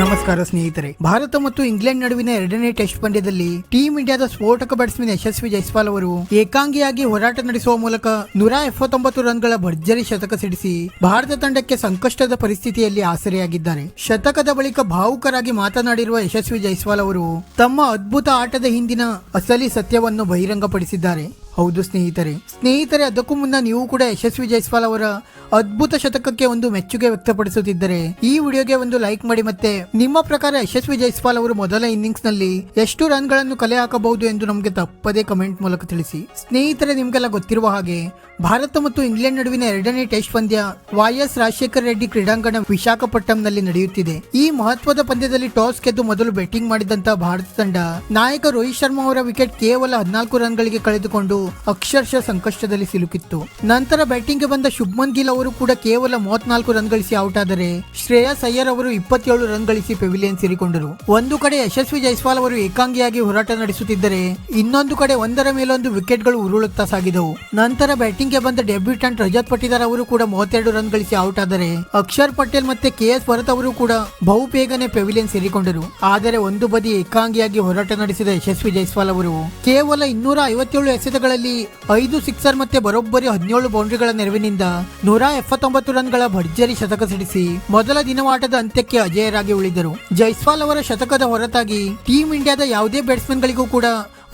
ನಮಸ್ಕಾರ ಸ್ನೇಹಿತರೆ. ಭಾರತ ಮತ್ತು ಇಂಗ್ಲೆಂಡ್ ನಡುವಿನ ಎರಡನೇ ಟೆಸ್ಟ್ ಪಂದ್ಯದಲ್ಲಿ ಟೀಂ ಇಂಡಿಯಾದ ಸ್ಫೋಟಕ ಬ್ಯಾಟ್ಸ್ಮನ್ ಯಶಸ್ವಿ ಜೈಸ್ವಾಲ್ ಅವರು ಏಕಾಂಗಿಯಾಗಿ ಹೋರಾಟ ನಡೆಸುವ ಮೂಲಕ ನೂರ ಎಪ್ಪತ್ತೊಂಬತ್ತು ರನ್ಗಳ ಭರ್ಜರಿ ಶತಕ ಸಿಡಿಸಿ ಭಾರತ ತಂಡಕ್ಕೆ ಸಂಕಷ್ಟದ ಪರಿಸ್ಥಿತಿಯಲ್ಲಿ ಆಸರೆಯಾಗಿದ್ದಾರೆ. ಶತಕದ ಬಳಿಕ ಭಾವುಕರಾಗಿ ಮಾತನಾಡಿರುವ ಯಶಸ್ವಿ ಜೈಸ್ವಾಲ್ ಅವರು ತಮ್ಮ ಅದ್ಭುತ ಆಟದ ಹಿಂದಿನ ಅಸಲಿ ಸತ್ಯವನ್ನು ಬಹಿರಂಗಪಡಿಸಿದ್ದಾರೆ. ಹೌದು ಸ್ನೇಹಿತರೆ. ಸ್ನೇಹಿತರೆ, ಅದಕ್ಕೂ ಮುನ್ನ ನೀವು ಕೂಡ ಯಶಸ್ವಿ ಜೈಸ್ವಾಲ್ ಅವರ ಅದ್ಭುತ ಶತಕಕ್ಕೆ ಒಂದು ಮೆಚ್ಚುಗೆ ವ್ಯಕ್ತಪಡಿಸುತ್ತಿದ್ದರೆ ಈ ವಿಡಿಯೋಗೆ ಒಂದು ಲೈಕ್ ಮಾಡಿ ಮತ್ತೆ ನಿಮ್ಮ ಪ್ರಕಾರ ಯಶಸ್ವಿ ಜೈಸ್ವಾಲ್ ಅವರು ಮೊದಲ ಇನ್ನಿಂಗ್ಸ್ನಲ್ಲಿ ಎಷ್ಟು ರನ್ಗಳನ್ನು ಕಲೆ ಹಾಕಬಹುದು ಎಂದು ನಮಗೆ ತಪ್ಪದೇ ಕಮೆಂಟ್ ಮೂಲಕ ತಿಳಿಸಿ. ಸ್ನೇಹಿತರೆ, ನಿಮಗೆಲ್ಲ ಗೊತ್ತಿರುವ ಹಾಗೆ ಭಾರತ ಮತ್ತು ಇಂಗ್ಲೆಂಡ್ ನಡುವಿನ ಎರಡನೇ ಟೆಸ್ಟ್ ಪಂದ್ಯ ವಾಯಸ್ ರಾಜಶೇಖರ ರೆಡ್ಡಿ ಕ್ರೀಡಾಂಗಣ ವಿಶಾಖಪಟ್ಟಣಂನಲ್ಲಿ ನಡೆಯುತ್ತಿದೆ. ಈ ಮಹತ್ವದ ಪಂದ್ಯದಲ್ಲಿ ಟಾಸ್ ಗೆದ್ದು ಮೊದಲು ಬ್ಯಾಟಿಂಗ್ ಮಾಡಿದಂತಹ ಭಾರತ ತಂಡ ನಾಯಕ ರೋಹಿತ್ ಶರ್ಮಾ ಅವರ ವಿಕೆಟ್ ಕೇವಲ ಹದಿನಾಲ್ಕು ರನ್ಗಳಿಗೆ ಕಳೆದುಕೊಂಡು ಅಕ್ಷರಶಃ ಸಂಕಷ್ಟದಲ್ಲಿ ಸಿಲುಕಿತ್ತು. ನಂತರ ಬ್ಯಾಟಿಂಗ್ಗೆ ಬಂದ ಶುಭ್ಮನ್ ಗಿಲ್ ಅವರು ಕೂಡ ಕೇವಲ ಮೂವತ್ನಾಲ್ಕು ರನ್ ಗಳಿಸಿ ಔಟ್ ಆದರೆ ಶ್ರೇಯಸ್ ಅಯ್ಯರ್ ಅವರು ಇಪ್ಪತ್ತೇಳು ರನ್ ಗಳಿಸಿ ಪೆವಿಲಿಯನ್ ಸೇರಿಕೊಂಡರು. ಒಂದು ಕಡೆ ಯಶಸ್ವಿ ಜೈಸ್ವಾಲ್ ಅವರು ಏಕಾಂಗಿಯಾಗಿ ಹೋರಾಟ ನಡೆಸುತ್ತಿದ್ದರೆ, ಇನ್ನೊಂದು ಕಡೆ ಒಂದರ ಮೇಲೊಂದು ವಿಕೆಟ್ಗಳು ಉರುಳುತ್ತಾ ಸಾಗಿದವು. ನಂತರ ಬ್ಯಾಟಿಂಗ್ಗೆ ಬಂದ ಡೆಬ್ಯೂಟೆಂಟ್ ರಜತ್ ಪಟಿದಾರ್ ಅವರು ಕೂಡ ಮೂವತ್ತೆರಡು ರನ್ ಗಳಿಸಿ ಔಟ್ ಆದರೆ, ಅಕ್ಷರ್ ಪಟೇಲ್ ಮತ್ತೆ ಕೆ ಎಸ್ ಭರತ್ ಅವರು ಕೂಡ ಬಹುಬೇಗನೆ ಪೆವಿಲಿಯನ್ ಸೇರಿಕೊಂಡರು. ಆದರೆ ಒಂದು ಬದಿ ಏಕಾಂಗಿಯಾಗಿ ಹೋರಾಟ ನಡೆಸಿದ ಯಶಸ್ವಿ ಜೈಸ್ವಾಲ್ ಅವರು, ಕೇವಲ ಇನ್ನೂರ ಐವತ್ತೇಳು ಎಸೆತಗಳಲ್ಲಿ ಐದು ಸಿಕ್ಸರ್ ಮತ್ತೆ ಬರೋಬ್ಬರಿ ಹದಿನೇಳು ಬೌಂಡ್ರಿಗಳ ನೆರವಿನಿಂದ ನೂರ ಎಪ್ಪತ್ತೊಂಬತ್ತು ರನ್ಗಳ ಭರ್ಜರಿ ಶತಕ ಸಿಡಿಸಿ, ಮೊದಲ ದಿನವಾಟದ ಅಂತ್ಯಕ್ಕೆ ಅಜೇಯರಾಗಿ ಉಳಿದರು. ಜೈಸ್ವಾಲ್ ಅವರ ಶತಕದ ಹೊರತಾಗಿ ಟೀಂ ಇಂಡಿಯಾದ ಯಾವುದೇ ಬ್ಯಾಟ್ಸ್ಮನ್ ಗಳಿಗೂ ಕೂಡ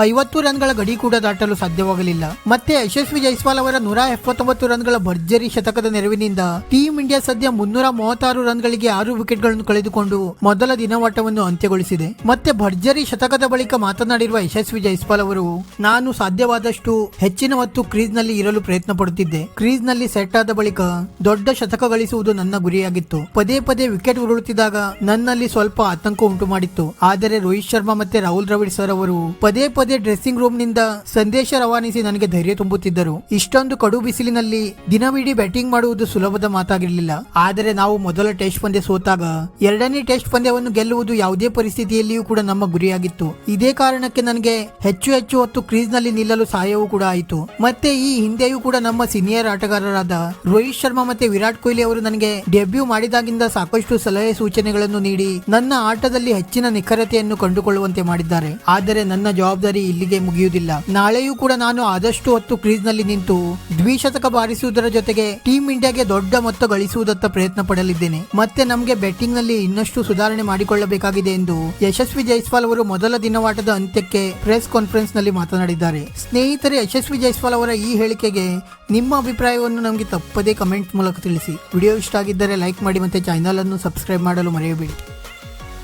ಐವತ್ತು ರನ್ಗಳ ಗಡಿ ಕೂಡ ದಾಟಲು ಸಾಧ್ಯವಾಗಲಿಲ್ಲ. ಮತ್ತೆ ಯಶಸ್ವಿ ಜೈಸ್ವಾಲ್ ಅವರ ನೂರ ಎಪ್ಪತ್ತೊಂಬತ್ತು ರನ್ಗಳ ಭರ್ಜರಿ ಶತಕದ ನೆರವಿನಿಂದ ಟೀಂ ಇಂಡಿಯಾ ಸದ್ಯ ಮುನ್ನೂರ ಮೂವತ್ತಾರು ರನ್ಗಳಿಗೆ ಆರು ವಿಕೆಟ್ಗಳನ್ನು ಕಳೆದುಕೊಂಡು ಮೊದಲ ದಿನವಾಟವನ್ನು ಅಂತ್ಯಗೊಳಿಸಿದೆ. ಮತ್ತೆ ಭರ್ಜರಿ ಶತಕದ ಬಳಿಕ ಮಾತನಾಡಿರುವ ಯಶಸ್ವಿ ಜೈಸ್ವಾಲ್ ಅವರು, ನಾನು ಸಾಧ್ಯವಾದಷ್ಟು ಹೆಚ್ಚಿನ ಹೊತ್ತು ಕ್ರೀಸ್ನಲ್ಲಿ ಇರಲು ಪ್ರಯತ್ನ ಪಡುತ್ತಿದ್ದೆ. ಕ್ರೀಸ್ನಲ್ಲಿ ಸೆಟ್ ಆದ ಬಳಿಕ ದೊಡ್ಡ ಶತಕ ಗಳಿಸುವುದು ನನ್ನ ಗುರಿಯಾಗಿತ್ತು. ಪದೇ ಪದೇ ವಿಕೆಟ್ ಉರುಳುತ್ತಿದ್ದಾಗ ನನ್ನಲ್ಲಿ ಸ್ವಲ್ಪ ಆತಂಕ ಉಂಟು ಮಾಡಿತ್ತು. ಆದರೆ ರೋಹಿತ್ ಶರ್ಮಾ ಮತ್ತೆ ರಾಹುಲ್ ದ್ರಾವಿಡ್ ಸರ್ ಅವರು ಪದೇ ಪದೇ ಡ್ರೆಸ್ಸಿಂಗ್ ರೂಮ್ನಿಂದ ಸಂದೇಶ ರವಾನಿಸಿ ನನಗೆ ಧೈರ್ಯ ತುಂಬುತ್ತಿದ್ದರು. ಇಷ್ಟೊಂದು ಕಡು ಬಿಸಿಲಿನಲ್ಲಿ ದಿನವಿಡೀ ಬ್ಯಾಟಿಂಗ್ ಮಾಡುವುದು ಸುಲಭದ ಮಾತಾಗಿರಲಿಲ್ಲ. ಆದರೆ ನಾವು ಮೊದಲ ಟೆಸ್ಟ್ ಪಂದ್ಯ ಸೋತಾಗ ಎರಡನೇ ಟೆಸ್ಟ್ ಪಂದ್ಯವನ್ನು ಗೆಲ್ಲುವುದು ಯಾವುದೇ ಪರಿಸ್ಥಿತಿಯಲ್ಲಿಯೂ ಕೂಡ ನಮ್ಮ ಗುರಿಯಾಗಿತ್ತು. ಇದೇ ಕಾರಣಕ್ಕೆ ನನಗೆ ಹೆಚ್ಚು ಹೆಚ್ಚು ಹೊತ್ತು ಕ್ರೀಸ್ನಲ್ಲಿ ನಿಲ್ಲಲು ಸಹಾಯವೂ ಕೂಡ ಆಯಿತು. ಮತ್ತೆ ಈ ಹಿಂದೆಯೂ ಕೂಡ ನಮ್ಮ ಸೀನಿಯರ್ ಆಟಗಾರರಾದ ರೋಹಿತ್ ಶರ್ಮಾ ಮತ್ತೆ ವಿರಾಟ್ ಕೊಹ್ಲಿ ಅವರು ನನಗೆ ಡೆಬ್ಯೂ ಮಾಡಿದಾಗಿಂದ ಸಾಕಷ್ಟು ಸಲಹೆ ಸೂಚನೆಗಳನ್ನು ನೀಡಿ ನನ್ನ ಆಟದಲ್ಲಿ ಹೆಚ್ಚಿನ ನಿಖರತೆಯನ್ನು ಕಂಡುಕೊಳ್ಳುವಂತೆ ಮಾಡಿದ್ದಾರೆ. ಆದರೆ ನನ್ನ ಜವಾಬ್ದಾರಿ ಇಲ್ಲಿಗೆ ಮುಗಿಯುವುದಿಲ್ಲ. ನಾಳೆಯೂ ಕೂಡ ನಾನು ಆದಷ್ಟು ಹೊತ್ತು ಕ್ರೀಸ್ನಲ್ಲಿ ನಿಂತು ದ್ವಿಶತಕ ಬಾರಿಸುವುದರ ಜೊತೆಗೆ ಟೀಂ ಇಂಡಿಯಾಗೆ ದೊಡ್ಡ ಮೊತ್ತ ಗಳಿಸುವುದತ್ತ ಪ್ರಯತ್ನ ಪಡಲಿದ್ದೇನೆ. ಮತ್ತೆ ನಮಗೆ ಬ್ಯಾಟಿಂಗ್ನಲ್ಲಿ ಇನ್ನಷ್ಟು ಸುಧಾರಣೆ ಮಾಡಿಕೊಳ್ಳಬೇಕಾಗಿದೆ ಎಂದು ಯಶಸ್ವಿ ಜೈಸ್ವಾಲ್ ಅವರು ಮೊದಲ ದಿನವಾಟದ ಅಂತ್ಯಕ್ಕೆ ಪ್ರೆಸ್ ಕಾನ್ಫರೆನ್ಸ್ನಲ್ಲಿ ಮಾತನಾಡಿದ್ದಾರೆ. ಸ್ನೇಹಿತರೆ, ಯಶಸ್ವಿ ಜೈಸ್ವಾಲ್ ಅವರ ಈ ಹೇಳಿಕೆಗೆ ನಿಮ್ಮ ಅಭಿಪ್ರಾಯವನ್ನು ನಮಗೆ ತಪ್ಪದೇ ಕಮೆಂಟ್ ಮೂಲಕ ತಿಳಿಸಿ. ವಿಡಿಯೋ ಇಷ್ಟ ಆಗಿದ್ದರೆ ಲೈಕ್ ಮಾಡಿ ಮತ್ತೆ ಚಾನಲ್ ಅನ್ನು ಸಬ್ಸ್ಕ್ರೈಬ್ ಮಾಡಲು ಮರೆಯಬೇಡಿ.